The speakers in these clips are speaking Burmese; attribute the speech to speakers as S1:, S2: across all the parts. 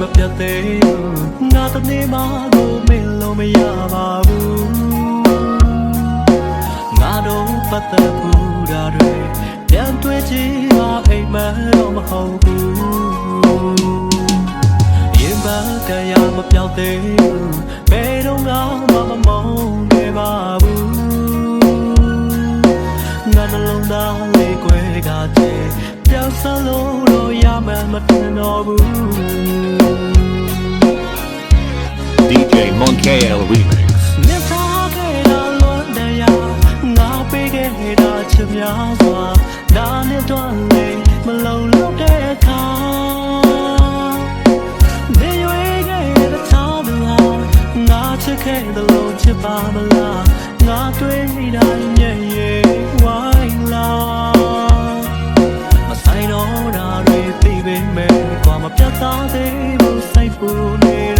S1: မပြတ်သေးဘူးငါတနေ့မှကိုမင်းလို့မရပါဘူးငါတို့ပတ်သက်ဘူးတာတွေပြန်တွေ့ကြည့်ပါအိမ်မက်တော့မဟုတ်ဘူးရင်ပန်းတရားမပြောက်သေးဘူးဘယ်တော့မှမမုန်းနေပါဘူးငါနှလုံးသားလေးကွယ်ကတည်းပြောင်းစလို့တော့ရ မှမတင်တော့ဘူး
S2: DJ Monkey Remix.
S1: မြတ်သားခဲ့တာလွန်တရားငါပေးခဲ့တာချစ်များစွာဒါနဲ့တော့လေမလုံလောက်တဲ့အခါနေရွေးခဲ့တဲ့သားသူဟာငါချစ်ခဲ့တဲ့လို့ချစ်ပါမလားငါတွေ့နေတိုင်းညံ့ရဲ့ဝိုင်းလာ ပြတ်သားသေးဘူးစိတ်ပူနေ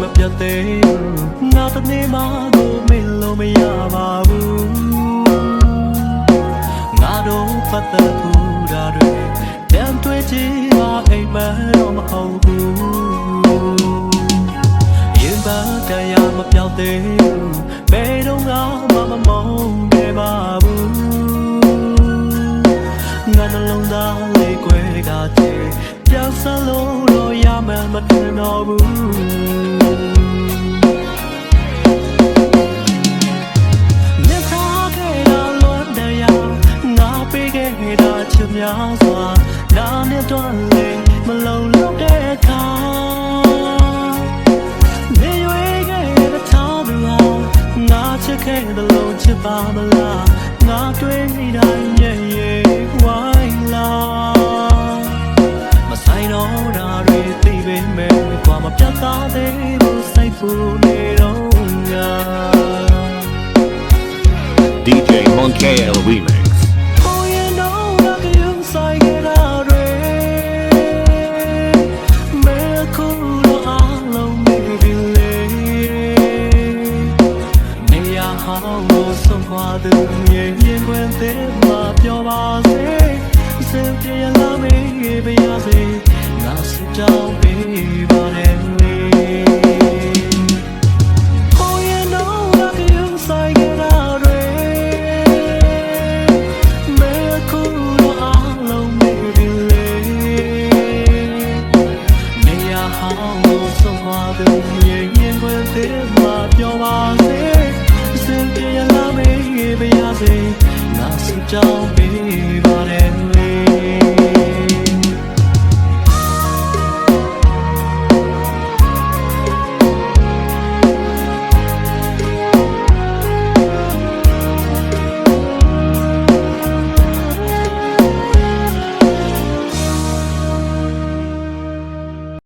S1: မပြတ်သေးဘူးငါတနေ့မှကိုမင်းလို့မရပါဘူးငါတို့ပတ်သက်ဘူးတာတွေပြန်တွေ့ကြည့်ပါအိမ်မက်တော့မဟုတ်ဘူးရင်ပန်းတရားမပြောက်သေးဘူးဘယ်တော့မှမမုန်းနေပါဘူးငါနှလုံးသားလေးကွယ်ကတည်းပြောင်းစလို့တော့ရမှမတင်တော့ဘူး မလားငါတွေ့နေတိုင်းရဲ့ရဲ့ဝိုင်းလာမဆိုင်တော့တာတွေသိပေမဲ့ကွာမပြတ်သားသေးဘူးစိတ်ပူနေတော့ငါ
S2: DJ Monkey Remix.
S1: စင်ပြေလာမေးပါရစေငါစစ်ကြောင်းပေးပါတယ်လေကိုရင်တော့ငါကယုံဆိုင်ကြတာတွေမဲခုလိုအားလုံးနေပြီလေနေရာဟောင်းကိုဆုံးသွားသူရဲ့ရင်ခွင်သေးမှပြောပါစေစင်ပြေ